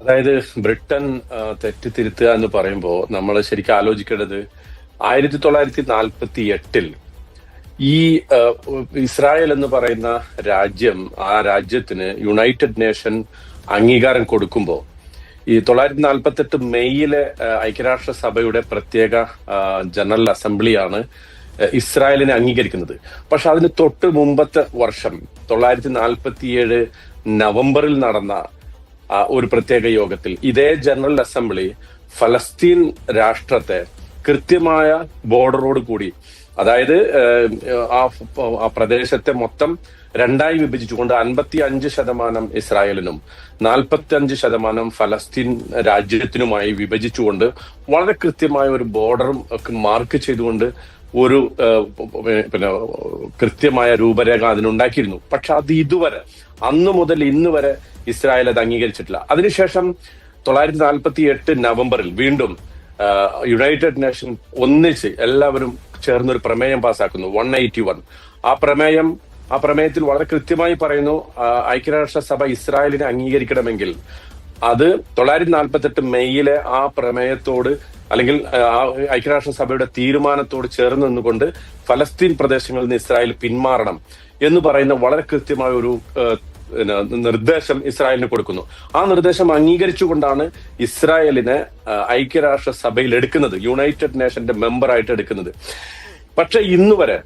അതായത് ബ്രിട്ടൻ തെറ്റ് തിരുത്തുക എന്ന് പറയുമ്പോൾ നമ്മൾ ശരിക്കും ആലോചിക്കേണ്ടത് ആയിരത്തി തൊള്ളായിരത്തി നാൽപ്പത്തി എട്ടിൽ ഈ ഇസ്രായേൽ എന്ന് പറയുന്ന രാജ്യം ആ രാജ്യത്തിന് യുണൈറ്റഡ് നേഷൻ അംഗീകാരം കൊടുക്കുമ്പോൾ ഈ തൊള്ളായിരത്തി നാൽപ്പത്തി എട്ട് മെയ്യിലെ ഐക്യരാഷ്ട്ര സഭയുടെ പ്രത്യേക ജനറൽ അസംബ്ലിയാണ് ഇസ്രായേലിനെ അംഗീകരിക്കുന്നത്. പക്ഷെ അതിന് തൊട്ട് മുമ്പത്തെ വർഷം തൊള്ളായിരത്തി നാൽപ്പത്തിയേഴ് നവംബറിൽ നടന്ന ഒരു പ്രത്യേക യോഗത്തിൽ. ഇതേ ജനറൽ അസംബ്ലി ഫലസ്തീൻ രാഷ്ട്രത്തെ കൃത്യമായ ബോർഡറോട് കൂടി അതായത് ആ പ്രദേശത്തെ മൊത്തം രണ്ടായി വിഭജിച്ചുകൊണ്ട് അൻപത്തി അഞ്ച് ശതമാനം ഇസ്രായേലിനും നാൽപ്പത്തി അഞ്ച് ശതമാനം ഫലസ്തീൻ രാജ്യത്തിനുമായി വിഭജിച്ചുകൊണ്ട് വളരെ കൃത്യമായ ഒരു ബോർഡറും ഒക്കെ മാർക്ക് ചെയ്തുകൊണ്ട് ഒരു പിന്നെ കൃത്യമായ രൂപരേഖ അതിനുണ്ടാക്കിയിരുന്നു. പക്ഷെ അത് ഇതുവരെ അന്ന് മുതൽ ഇന്ന് വരെ ഇസ്രായേൽ അത് അംഗീകരിച്ചിട്ടില്ല. അതിനുശേഷം തൊള്ളായിരത്തി നാൽപ്പത്തി എട്ട് നവംബറിൽ വീണ്ടും യുണൈറ്റഡ് നേഷൻ ഒന്നിച്ച് എല്ലാവരും ചേർന്ന് ഒരു പ്രമേയം പാസ്സാക്കുന്നു വൺ എയ്റ്റി വൺ ആ പ്രമേയം ആ പ്രമേയത്തിൽ വളരെ കൃത്യമായി പറയുന്നു ഐക്യരാഷ്ട്ര സഭ ഇസ്രായേലിനെ അംഗീകരിക്കണമെങ്കിൽ അത് തൊള്ളായിരത്തി നാൽപ്പത്തി എട്ട് മെയ്യിലെ ആ പ്രമേയത്തോട് അല്ലെങ്കിൽ ഐക്യരാഷ്ട്രസഭയുടെ തീരുമാനത്തോട് ചേർന്ന് നിന്നുകൊണ്ട് ഫലസ്തീൻ പ്രദേശങ്ങളിൽ നിന്ന് ഇസ്രായേൽ പിന്മാറണം എന്ന് പറയുന്ന വളരെ കൃത്യമായ ഒരു നിർദ്ദേശം ഇസ്രായേലിന് കൊടുക്കുന്നു. ആ നിർദ്ദേശം അംഗീകരിച്ചുകൊണ്ടാണ് ഇസ്രായേലിനെ ഐക്യരാഷ്ട്ര സഭയിൽ എടുക്കുന്നത് യുണൈറ്റഡ് നേഷന്റെ മെമ്പറായിട്ട് എടുക്കുന്നത്. പക്ഷെ ഇന്ന് വരെ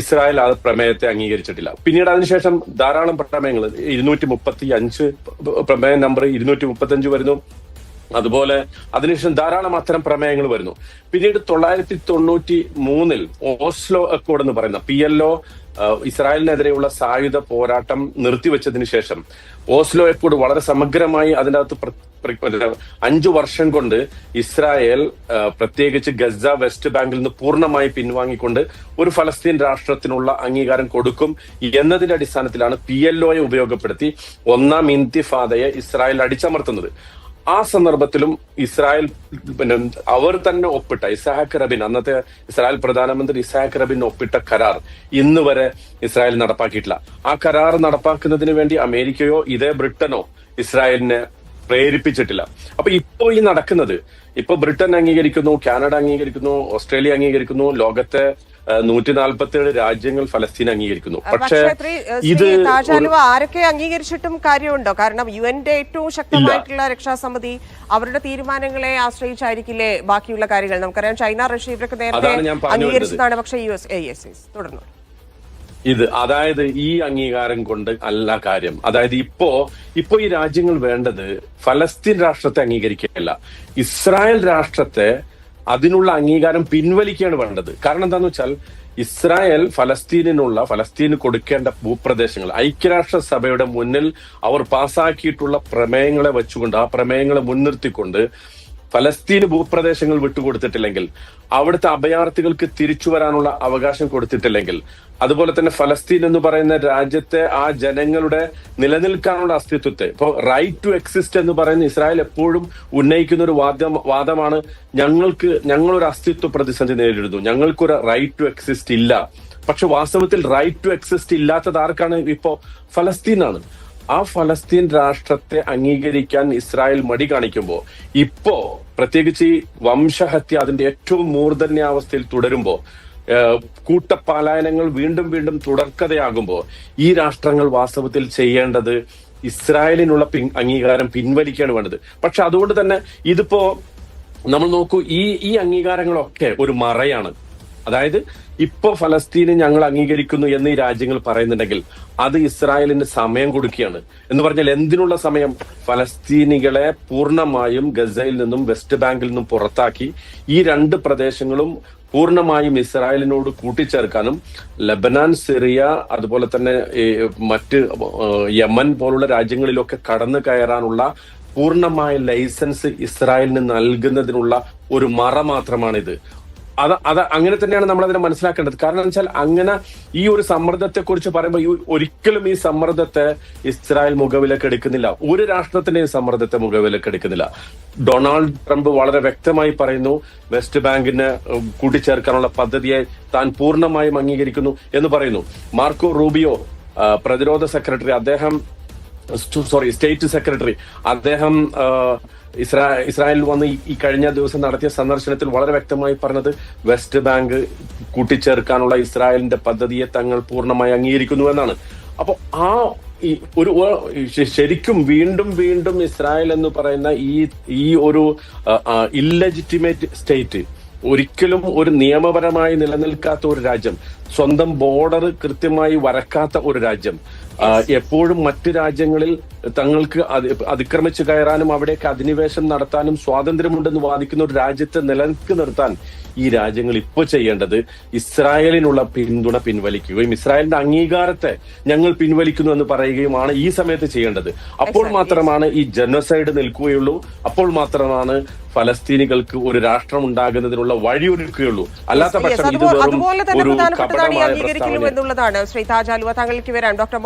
ഇസ്രായേൽ ആ പ്രമേയത്തെ അംഗീകരിച്ചിട്ടില്ല. പിന്നീട് അതിനുശേഷം ധാരാളം പ്രമേയങ്ങൾ ഇരുന്നൂറ്റി മുപ്പത്തി അഞ്ച് പ്രമേയ നമ്പർ ഇരുന്നൂറ്റി മുപ്പത്തി അഞ്ച് വരുന്നു. അതുപോലെ അതിനുശേഷം ധാരാളം അത്തരം പ്രമേയങ്ങൾ വരുന്നു. പിന്നീട് തൊള്ളായിരത്തി തൊണ്ണൂറ്റി മൂന്നിൽ ഓസ്ലോ അക്കോർഡ് എന്ന് പറയുന്ന പി എൽ ഒ ഇസ്രായേലിനെതിരെയുള്ള സായുധ പോരാട്ടം നിർത്തിവെച്ചതിന് ശേഷം ഓസ്ലോ അക്കോർഡ് വളരെ സമഗ്രമായി അതിനകത്ത് അഞ്ചു വർഷം കൊണ്ട് ഇസ്രായേൽ പ്രത്യേകിച്ച് ഗസ വെസ്റ്റ് ബാങ്കിൽ നിന്ന് പൂർണമായി പിൻവാങ്ങിക്കൊണ്ട് ഒരു ഫലസ്തീൻ രാഷ്ട്രത്തിനുള്ള അംഗീകാരം കൊടുക്കും എന്നതിന്റെ അടിസ്ഥാനത്തിലാണ് പി എൽ ഒയെ ഉപയോഗപ്പെടുത്തി ഒന്നാം ഇന്തിഫാദയെ ഇസ്രായേൽ അടിച്ചമർത്തുന്നത്. ആ സന്ദർഭത്തിലും ഇസ്രായേൽ പിന്നെ അവർ തന്നെ ഒപ്പിട്ട ഇസാഹക് റബിൻ അന്നത്തെ ഇസ്രായേൽ പ്രധാനമന്ത്രി ഇസാഹക് റബിൻ ഒപ്പിട്ട കരാർ ഇന്ന് വരെ ഇസ്രായേൽ നടപ്പാക്കിയിട്ടില്ല. ആ കരാർ നടപ്പാക്കുന്നതിന് വേണ്ടി അമേരിക്കയോ ഇതേ ബ്രിട്ടനോ ഇസ്രായേലിനെ പ്രേരിപ്പിച്ചിട്ടില്ല. അപ്പൊ ഇപ്പോ ഈ നടക്കുന്നത് ഇപ്പൊ ബ്രിട്ടൻ അംഗീകരിക്കുന്നു കാനഡ അംഗീകരിക്കുന്നു ഓസ്ട്രേലിയ അംഗീകരിക്കുന്നു ലോകത്തെ നൂറ്റി നാൽപ്പത്തി ഏഴ് രാജ്യങ്ങൾ ഫലസ്തീൻ അംഗീകരിക്കുന്നു. പക്ഷേ ഇത് ആരൊക്കെ അംഗീകരിച്ചിട്ടും കാര്യമുണ്ടോ? കാരണം യു എന്റെ ഏറ്റവും ശക്തമായിട്ടുള്ള രക്ഷാസമിതി അവരുടെ തീരുമാനങ്ങളെ ആശ്രയിച്ചായിരിക്കില്ലേ ബാക്കിയുള്ള കാര്യങ്ങൾ? നമുക്കറിയാം ചൈന റഷ്യ ഇവരൊക്കെ നേരത്തെ അംഗീകരിച്ചതാണ് പക്ഷേ യു എസ് തുടർന്നു. ഇത് അതായത് ഈ അംഗീകാരം കൊണ്ട് അല്ല കാര്യം. അതായത് ഇപ്പോ ഇപ്പോ ഈ രാജ്യങ്ങൾ വേണ്ടത് ഫലസ്തീൻ രാഷ്ട്രത്തെ അംഗീകരിക്കുകയല്ല. ഇസ്രായേൽ രാഷ്ട്രത്തെ അതിനുള്ള അംഗീകാരം പിൻവലിക്കുകയാണ് വേണ്ടത്. കാരണം എന്താന്ന് വെച്ചാൽ ഇസ്രായേൽ ഫലസ്തീനിനുള്ള ഫലസ്തീന് കൊടുക്കേണ്ട ഭൂപ്രദേശങ്ങൾ ഐക്യരാഷ്ട്ര സഭയുടെ മുന്നിൽ അവർ പാസാക്കിയിട്ടുള്ള പ്രമേയങ്ങളെ വെച്ചുകൊണ്ട് ആ പ്രമേയങ്ങളെ മുൻനിർത്തിക്കൊണ്ട് ഫലസ്തീന് ഭൂപ്രദേശങ്ങൾ വിട്ടുകൊടുത്തിട്ടില്ലെങ്കിൽ അവിടുത്തെ അഭയാർത്ഥികൾക്ക് തിരിച്ചു വരാനുള്ള അവകാശം കൊടുത്തിട്ടില്ലെങ്കിൽ അതുപോലെ തന്നെ ഫലസ്തീൻ എന്ന് പറയുന്ന രാജ്യത്തെ ആ ജനങ്ങളുടെ നിലനിൽക്കാനുള്ള അസ്തിത്വത്തെ ഇപ്പോൾ റൈറ്റ് ടു എക്സിസ്റ്റ് എന്ന് പറയുന്ന ഇസ്രായേൽ എപ്പോഴും ഉന്നയിക്കുന്ന ഒരു വാദം വാദമാണ് ഞങ്ങൾക്ക് ഞങ്ങളൊരു അസ്തിത്വ പ്രതിസന്ധി നേരിടുന്നു ഞങ്ങൾക്കൊരു റൈറ്റ് ടു എക്സിസ്റ്റ് ഇല്ല. പക്ഷെ വാസ്തവത്തിൽ റൈറ്റ് ടു എക്സിസ്റ്റ് ഇല്ലാത്തത് ആർക്കാണ് ഇപ്പോ ഫലസ്തീനാണ്? ആ ഫലസ്തീൻ രാഷ്ട്രത്തെ അംഗീകരിക്കാൻ ഇസ്രായേൽ മടി കാണിക്കുമ്പോൾ ഇപ്പോ പ്രത്യേകിച്ച് ഈ വംശഹത്യ അതിന്റെ ഏറ്റവും മൂർധന്യാവസ്ഥയിൽ തുടരുമ്പോ ഏഹ്, കൂട്ടപലായനങ്ങൾ വീണ്ടും വീണ്ടും തുടർക്കഥയാകുമ്പോൾ ഈ രാഷ്ട്രങ്ങൾ വാസ്തവത്തിൽ ചെയ്യേണ്ടത് ഇസ്രായേലിനുള്ള അംഗീകാരം പിൻവലിക്കുകയാണ് വേണ്ടത്. പക്ഷെ അതുകൊണ്ട് തന്നെ ഇതിപ്പോ നമ്മൾ നോക്കൂ ഈ ഈ അംഗീകാരങ്ങളൊക്കെ ഒരു മറയാണ്. അതായത് ഇപ്പൊ ഫലസ്തീനെ ഞങ്ങൾ അംഗീകരിക്കുന്നു എന്ന് ഈ രാജ്യങ്ങൾ പറയുന്നുണ്ടെങ്കിൽ അത് ഇസ്രായേലിന് സമയം കൊടുക്കുകയാണ്. എന്ന് പറഞ്ഞാൽ എന്തിനുള്ള സമയം? ഫലസ്തീനികളെ പൂർണമായും ഗസയിൽ നിന്നും വെസ്റ്റ് ബാങ്കിൽ നിന്നും പുറത്താക്കി ഈ രണ്ട് പ്രദേശങ്ങളും പൂർണമായും ഇസ്രായേലിനോട് കൂട്ടിച്ചേർക്കാനും ലബനാൻ സിറിയ അതുപോലെ തന്നെ മറ്റ് യമൻ പോലുള്ള രാജ്യങ്ങളിലൊക്കെ കടന്നു കയറാനുള്ള പൂർണമായ ലൈസൻസ് ഇസ്രായേലിന് നൽകുന്നതിനുള്ള ഒരു മറ മാത്രമാണിത്. അത് അത് അങ്ങനെ തന്നെയാണ് നമ്മൾ അതിനെ മനസ്സിലാക്കേണ്ടത്. കാരണം വെച്ചാൽ അങ്ങനെ ഈ ഒരു സമ്മർദ്ദത്തെ കുറിച്ച് പറയുമ്പോൾ ഈ ഒരിക്കലും ഈ സമ്മർദ്ദത്തെ ഇസ്രായേൽ മുഖവിലേക്ക് എടുക്കുന്നില്ല. ഒരു രാഷ്ട്രത്തിന്റെയും സമ്മർദ്ദത്തെ മുഖവിലേക്ക് എടുക്കുന്നില്ല. ഡൊണാൾഡ് ട്രംപ് വളരെ വ്യക്തമായി പറയുന്നു വെസ്റ്റ് ബാങ്കിന് കൂട്ടിച്ചേർക്കാനുള്ള പദ്ധതിയെ താൻ പൂർണമായും അംഗീകരിക്കുന്നു എന്ന് പറയുന്നു. മാർക്കോ റൂബിയോ പ്രതിരോധ സെക്രട്ടറി അദ്ദേഹം സോറി സ്റ്റേറ്റ് സെക്രട്ടറി അദ്ദേഹം ഇസ്രാ ഇസ്രായേലിൽ വന്ന് ഈ കഴിഞ്ഞ ദിവസം നടത്തിയ സന്ദർശനത്തിൽ വളരെ വ്യക്തമായി പറഞ്ഞത് വെസ്റ്റ് ബാങ്ക് കൂട്ടിച്ചേർക്കാനുള്ള ഇസ്രായേലിന്റെ പദ്ധതിയെ തങ്ങൾ പൂർണമായി അംഗീകരിക്കുന്നു എന്നാണ്. അപ്പോൾ ആ ഒരു ശരിക്കും വീണ്ടും വീണ്ടും ഇസ്രായേൽ എന്ന് പറയുന്ന ഈ ഈ ഒരു ഇല്ലജിറ്റിമേറ്റ് സ്റ്റേറ്റ് ഒരിക്കലും ഒരു നിയമപരമായി നിലനിൽക്കാത്ത ഒരു രാജ്യം സ്വന്തം ബോർഡർ കൃത്യമായി വരക്കാത്ത ഒരു രാജ്യം. എപ്പോഴും മറ്റ് രാജ്യങ്ങളിൽ തങ്ങൾക്ക് അതി- അതിക്രമിച്ചു കയറാനും അവിടേക്ക് അധിനിവേശം നടത്താനും സ്വാതന്ത്ര്യമുണ്ടെന്ന് വാദിക്കുന്ന ഒരു രാജ്യത്തെ നിലനിൽക്ക് നിർത്താൻ ഈ രാജ്യങ്ങൾ ഇപ്പോൾ ചെയ്യേണ്ടത് ഇസ്രായേലിനുള്ള പിന്തുണ പിൻവലിക്കുകയും ഇസ്രായേലിന്റെ അംഗീകാരത്തെ ഞങ്ങൾ പിൻവലിക്കുന്നു എന്ന് പറയുകയുമാണ് ഈ സമയത്ത് ചെയ്യേണ്ടത്. അപ്പോൾ മാത്രമാണ് ഈ ജനസൈഡ് നിൽക്കുകയുള്ളൂ. അപ്പോൾ മാത്രമാണ് ഫലസ്തീനികൾക്ക് ഒരു രാഷ്ട്രം ഉണ്ടാകുന്നതിനുള്ള വഴിയൊരുക്കുകയുള്ളൂ. അല്ലാത്ത പക്ഷം ഇത് വെറും ഒരു അതുപോലെ പ്രധാനപ്പെട്ടതാണ് ഈ അംഗീകരിക്കലും എന്നുള്ളതാണ്. ശ്രീ താങ്കൾക്ക് വരാം ഡോക്ടർ